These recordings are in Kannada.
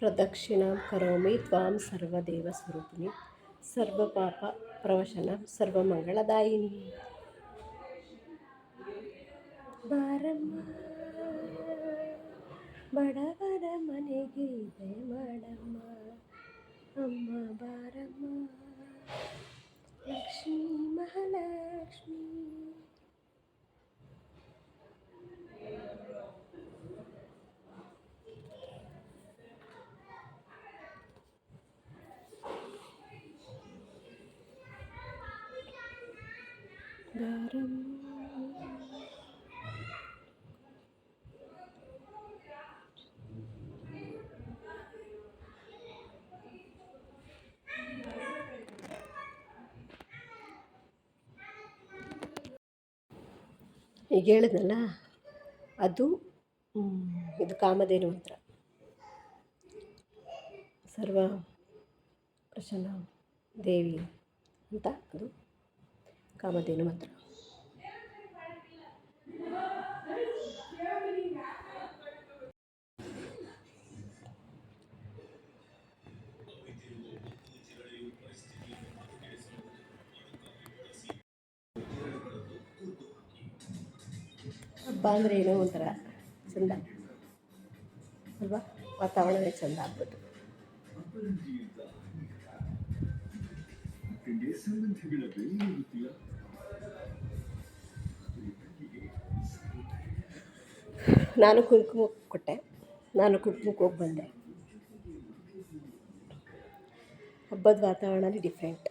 ಪ್ರದಕ್ಷಿಣಾಂ ಕರೋಮಿ ತ್ವಾಂ ಸ್ವರೂಪಿಣಿ ಸರ್ವಪಾಪ ಪ್ರವಶನ ಸರ್ವಮಂಗಳದಾಯಿನಿ ಬಾರಮ್ಮ ಬಡವರ ಮನೆಗೆ ದಯ ಈಗ ಹೇಳಿದ್ನಲ್ಲ ಅದು ಇದು ಕಾಮಧೇನು ಮಂತ್ರ. ಸರ್ವ ಪ್ರಸನ್ನ ದೇವಿ ಅಂತ ಅದು ಕಾಮಧೇನು ಮಂತ್ರ. ಹಬ್ಬ ಅಂದರೆ ಏನೋ ಒಂಥರ ಚಂದ. ಅಲ್ವಾ? ವಾತಾವರಣವೇ ಚಂದ ಆಗ್ಬೋದು ನಾನು ಕುಂಕುಮ ಕೊಟ್ಟೆ. ನಾನು ಕುಂಕುಮಕ್ಕೆ ಹೋಗಿ ಬಂದೆ. ಹಬ್ಬದ ವಾತಾವರಣನೇ different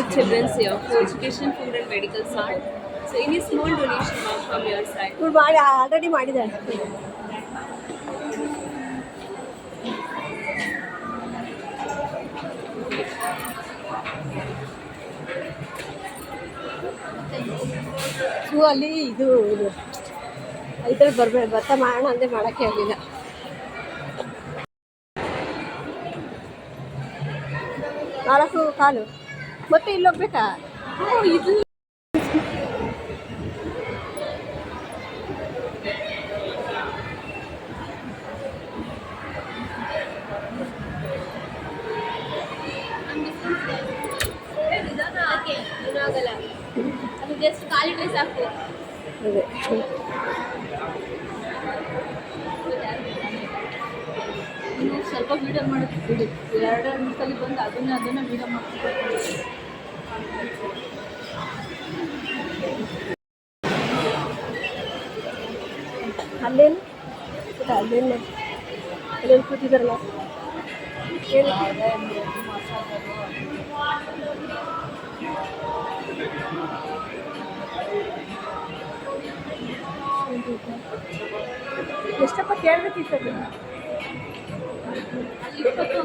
handicapped children's here for education, food and medical side. So any small donation amount from your side. ಇವ್ರು ಮಾಡಿ ಆಲ್ರೆಡಿ ಮಾಡಿದ್ದಾರೆ ಸೊ ಅಲ್ಲಿ ಇದು ಇದು ಇದ್ರಲ್ಲಿ ಬರ್ಬೇಕು ಭತ್ತ ಮಾಡೋಣ ಅಂದರೆ ಮಾಡೋಕ್ಕೆ ಆಗಲಿಲ್ಲ ನಾಲ್ಕು ಕಾಲು ಮತ್ತೆ ಇಲ್ಲಿ ಹೋಗ್ಬೇಕಾ Oh, ಇದು ಸ್ವಲ್ಪ ವೀಡಿಯೋ ಮಾಡೋದು ಬಿಡಿ. ಎರಡೆರಡು ನಿಮಿಷದಲ್ಲಿ ಬಂದು ಅದನ್ನೇ ಅದನ್ನ ವೀಡಿಯೋ ಮಾಡ್ತೀವಿ ಅಲ್ಲೇನು? ಅಲ್ಲೇನು? ಅಲ್ಲೇನು ಕೂತಿದಾರಲ್ಲ ಎಷ್ಟಪ್ಪ ಕೇಳಬೇಕಿತ್ತು ಅದು ಅಲ್ಲಿ ಇಪ್ಪತ್ತು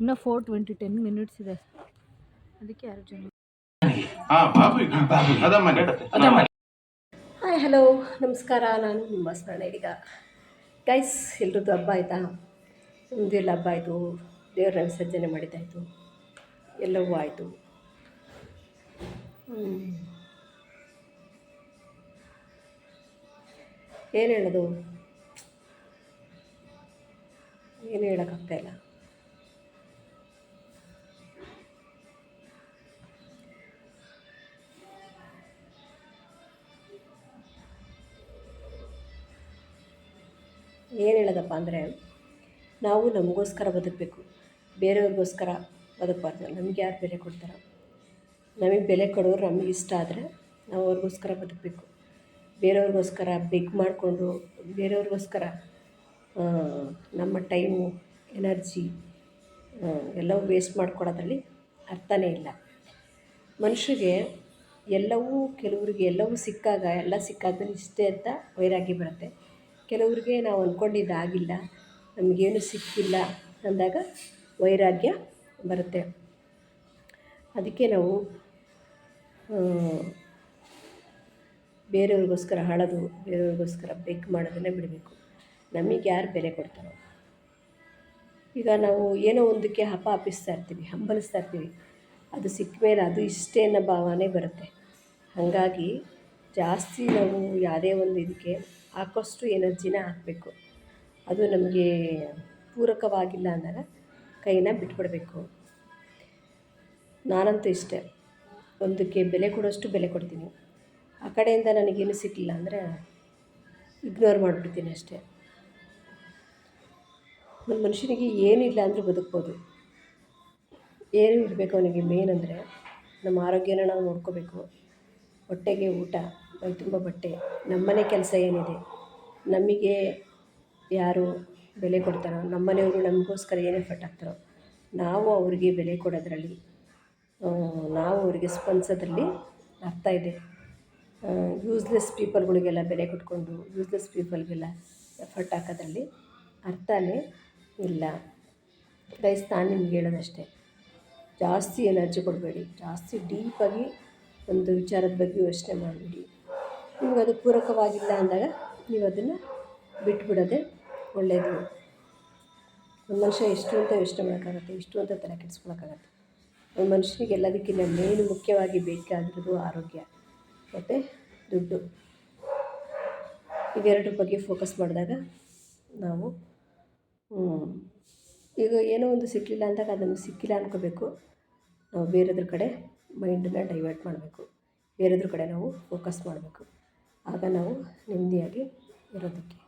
ಇನ್ನು ಫೋರ್ ಟ್ವೆಂಟಿ ಟೆನ್ ಮಿನಿಟ್ಸ್ ಇದೆ. ಅದಕ್ಕೆ ಯಾರು ಜನ. ಹಾಯ್ ಹಲೋ ನಮಸ್ಕಾರ ನಾನು ನಿಮ್ಮ ಸ್ಮರಣ ಈಗ. ಗೈಸ್ ಎಲ್ರದ್ದು ಹಬ್ಬ ಆಯಿತಾ? ನಮ್ಮದೆಲ್ಲ ಹಬ್ಬ ಆಯಿತು. ದೇವರ ವಿಸರ್ಜನೆ ಮಾಡಿದ್ದಾಯಿತು ಎಲ್ಲವೂ ಆಯಿತು. ಏನು ಹೇಳೋದು? ಏನು ಹೇಳೋಕ್ಕಾಗ್ತಾಯಿಲ್ಲ ಏನು ಹೇಳೋದಪ್ಪ ಅಂದರೆ, ನಾವು ನಮಗೋಸ್ಕರ ಬದುಕಬೇಕು. ಬೇರೆಯವ್ರಿಗೋಸ್ಕರ ಬದುಕಬಾರ್ದು. ನಮಗೆ ಯಾರು ಬೆಲೆ ಕೊಡ್ತಾರ? ನಮಗೆ ಬೆಲೆ ಕೊಡೋರು ನಮಗೆ ಇಷ್ಟ ಆದರೆ ನಾವು ಅವ್ರಿಗೋಸ್ಕರ ಬದುಕಬೇಕು. ಬೇರೆಯವ್ರಿಗೋಸ್ಕರ ಬಿಗ್ ಮಾಡಿಕೊಂಡು, ಬೇರೆಯವ್ರಿಗೋಸ್ಕರ ನಮ್ಮ ಟೈಮು, ಎನರ್ಜಿ ಎಲ್ಲವೂ ವೇಸ್ಟ್ ಮಾಡ್ಕೊಳ್ಳೋದ್ರಲ್ಲಿ ಅರ್ಥನೇ ಇಲ್ಲ. ಮನುಷ್ಯರಿಗೆ ಎಲ್ಲವೂ, ಕೆಲವ್ರಿಗೆ ಎಲ್ಲವೂ ಸಿಕ್ಕಾಗ, ಎಲ್ಲ ಸಿಕ್ಕಾದ್ಮೇಲೆ ಇಷ್ಟೇ ಅಂತ ವೈರಾಗ್ಯ ಬರುತ್ತೆ. ಕೆಲವ್ರಿಗೆ ನಾವು ಅಂದ್ಕೊಂಡಿದ್ದಾಗಿಲ್ಲ ನಮಗೇನು ಸಿಕ್ಕಿಲ್ಲ ಅಂದಾಗ ವೈರಾಗ್ಯ ಬರುತ್ತೆ. ಅದಕ್ಕೆ ನಾವು ಬೇರೆಯವ್ರಿಗೋಸ್ಕರ ಹಾಳೋದು, ಬೇರೆಯವ್ರಿಗೋಸ್ಕರ ಬೆಕ್ ಮಾಡೋದನ್ನೇ ಬಿಡಬೇಕು. ನಮಗೆ ಯಾರು ಬೆಲೆ ಕೊಡ್ತಾರೋ. ಈಗ ನಾವು ಏನೋ ಒಂದಕ್ಕೆ ಹಪ ಹಪ್ಪಿಸ್ತಾ ಇರ್ತೀವಿ, ಹಂಬಲಿಸ್ತಾ ಇರ್ತೀವಿ, ಅದು ಸಿಕ್ಕ ಮೇಲೆ ಅದು ಇಷ್ಟೇ ಅನ್ನೋ ಭಾವನೆ ಬರುತ್ತೆ. ಹಾಗಾಗಿ ಜಾಸ್ತಿ ನಾವು ಯಾವುದೇ ಒಂದು ಇದಕ್ಕೆ ಹಾಕೋಷ್ಟು ಎನರ್ಜಿನ ಹಾಕಬೇಕು. ಅದು ನಮಗೆ ಪೂರಕವಾಗಿಲ್ಲ ಅಂದಾಗ ಕೈನ ಬಿಟ್ಬಿಡಬೇಕು. ನಾನಂತೂ ಇಷ್ಟೇ, ಒಂದಕ್ಕೆ ಬೆಲೆ ಕೊಡೋಷ್ಟು ಬೆಲೆ ಕೊಡ್ತೀನಿ. ಆ ಕಡೆಯಿಂದ ನನಗೇನು ಸಿಕ್ಕಿಲ್ಲ ಅಂದರೆ ಇಗ್ನೋರ್ ಮಾಡಿಬಿಡ್ತೀನಿ ಅಷ್ಟೇ. ಒಂದು ಮನುಷ್ಯನಿಗೆ ಏನಿಲ್ಲ ಅಂದರೂ ಬದುಕ್ಬೋದು. ಏನು ಇರಬೇಕು ಅವನಿಗೆ ಮೇನ್ ಅಂದರೆ ನಮ್ಮ ಆರೋಗ್ಯನ ನಾವು ನೋಡ್ಕೋಬೇಕು. ಹೊಟ್ಟೆಗೆ ಊಟ ಮೈ ತುಂಬ ಬಟ್ಟೆ, ನಮ್ಮನೆ ಕೆಲಸ ಏನಿದೆ, ನಮಗೆ ಯಾರು ಬೆಲೆ ಕೊಡ್ತಾರೋ, ನಮ್ಮನೆಯವರು ನಮಗೋಸ್ಕರ ಏನು ಎಫರ್ಟ್ ಹಾಕ್ತಾರೋ, ನಾವು ಅವರಿಗೆ ಬೆಲೆ ಕೊಡೋದ್ರಲ್ಲಿ ನಾವು ಅವರಿಗೆ ಸ್ಪಂದಿಸೋದ್ರಲ್ಲಿ ಅರ್ಥ ಇದೆ. ಯೂಸ್ಲೆಸ್ ಪೀಪಲ್ಗಳಿಗೆಲ್ಲ ಬೆಲೆ ಕೊಟ್ಕೊಂಡು ಯೂಸ್ಲೆಸ್ ಪೀಪಲ್ಗೆಲ್ಲ ಎಫರ್ಟ್ ಹಾಕೋದ್ರಲ್ಲಿ ಅರ್ಥನೇ ಇಲ್ಲ. ಗೈಸ್ ನಾನು ನಿಮ್ಗೆ ಹೇಳೋದಷ್ಟೇ. ಜಾಸ್ತಿ ಎನರ್ಜಿ ಕೊಡಬೇಡಿ. ಜಾಸ್ತಿ ಡೀಪಾಗಿ ಒಂದು ವಿಚಾರದ ಬಗ್ಗೆ ಯೋಚನೆ ಮಾಡಬೇಡಿ. ನಿಮ್ಗೆ ಅದು ಪೂರಕವಾಗಿಲ್ಲ ಅಂದಾಗ ನೀವು ಅದನ್ನು ಬಿಟ್ಬಿಡೋದೇ ಒಳ್ಳೆಯದು ಒಂದು ಮನುಷ್ಯ ಎಷ್ಟು ಅಂತ ಯೋಚನೆ ಮಾಡೋಕ್ಕಾಗತ್ತೆ, ಇಷ್ಟು ಅಂತ ತಲೆ ಕೆಡಿಸ್ಕೊಳಕ್ಕಾಗತ್ತೆ. ಒಂದು ಮನುಷ್ಯನಿಗೆ ಎಲ್ಲದಕ್ಕಿಂತ ಮೇನ್ ಮುಖ್ಯವಾಗಿ ಬೇಕಾಗಿರೋದು ಆರೋಗ್ಯ ಮತ್ತು ದುಡ್ಡು. ಇವೆರಡರ ಬಗ್ಗೆ ಫೋಕಸ್ ಮಾಡಿದಾಗ ನಾವು ಈಗ ಏನೋ ಒಂದು ಸಿಕ್ಕಲಿಲ್ಲ ಅಂದಾಗ ಅದು ಸಿಕ್ಕಿಲ್ಲ ಅನ್ಕೋಬೇಕು. ನಾವು ಬೇರೆದ್ರ ಕಡೆ ಮೈಂಡನ್ನ ಡೈವರ್ಟ್ ಮಾಡಬೇಕು. ಬೇರೆದ್ರ ಕಡೆ ನಾವು ಫೋಕಸ್ ಮಾಡಬೇಕು. ಆಗ ನಾವು ನೆಮ್ಮದಿಯಾಗಿ ಇರೋದಕ್ಕೆ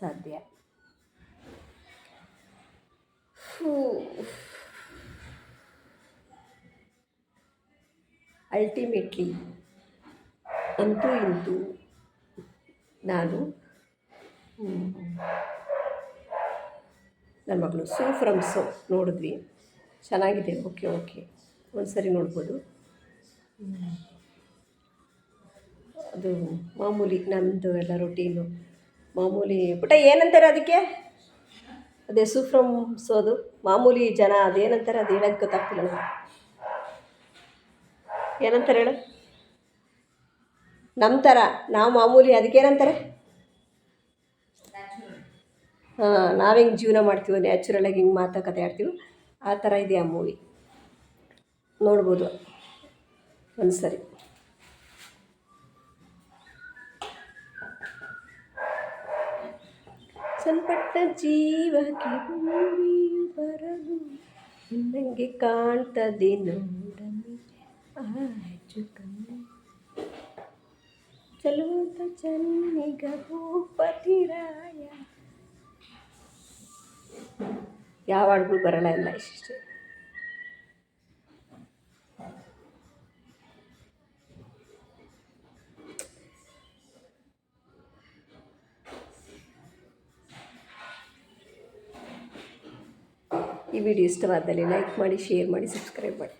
ಸಾಧ್ಯ. ಅಲ್ಟಿಮೇಟ್ಲಿ ಅಂತೂ ಇಂತೂ ನಾನು ನನ್ನ ಮಗಳು. ಸೋ ಫ್ರಮ್ ಸೋ ನೋಡಿದ್ವಿ. ಚೆನ್ನಾಗಿದೆ. ಓಕೆ ಓಕೆ ಒಂದು ಸರಿ ನೋಡ್ಬೋದು. ಅದು ಮಾಮೂಲಿ ನಮ್ಮದು ಎಲ್ಲ ರೊಟೀನು ಮಾಮೂಲಿ ಪುಟ್ಟ ಏನಂತಾರೆ ಅದಕ್ಕೆ? ಅದೇ ಸೂ ಫ್ರಮ್ ಸೋದು ಮಾಮೂಲಿ ಜನ ಅದೇನಂತಾರೆ? ಅದು ಹೇಳೋಕ್ಕೆ ಗೊತ್ತಾಗ್ತಿಲ್ಲ ಏನಂತಾರೆ ಹೇಳು? ನಮ್ಮ ಥರ ನಾವು ಮಾಮೂಲಿ ಅದಕ್ಕೇನಂತಾರೆ ಹಾಂ ನಾವು ಹೆಂಗೆ ಜೀವನ ಮಾಡ್ತೀವಿ ನ್ಯಾಚುರಲಾಗಿ ಹಿಂಗೆ ಮಾತಾಕತೆ ಆಡ್ತೀವೋ, ಆ ಥರ ಇದೆ ಆ ಮೂವಿ ನೋಡ್ಬೋದು. ಒಂದು ಸರಿ ಸಣ್ಪಟ್ಟ ಜೀವಕ್ಕೆ ಭೂಮಿ ಬರಲು ನಿನ್ನಂಗೆ ಕಾಣ್ತದೆ ನೋಡಲಿ. ಆಯ್ತು ಕಣ್ಣು. ಚಲುವಂತ ಚನ್ನಿಗ ಭೂಪತಿರಾಯ ಯಾವ ಹಾಡುಗಳು ಬರಲ್ಲ ಎಲ್ಲ ಇಷ್ಟೇ ಈ ವಿಡಿಯೋ ಇಷ್ಟವಾದಲ್ಲಿ ಲೈಕ್ ಮಾಡಿ ಶೇರ್ ಮಾಡಿ ಸಬ್ಸ್ಕ್ರೈಬ್ ಮಾಡಿ.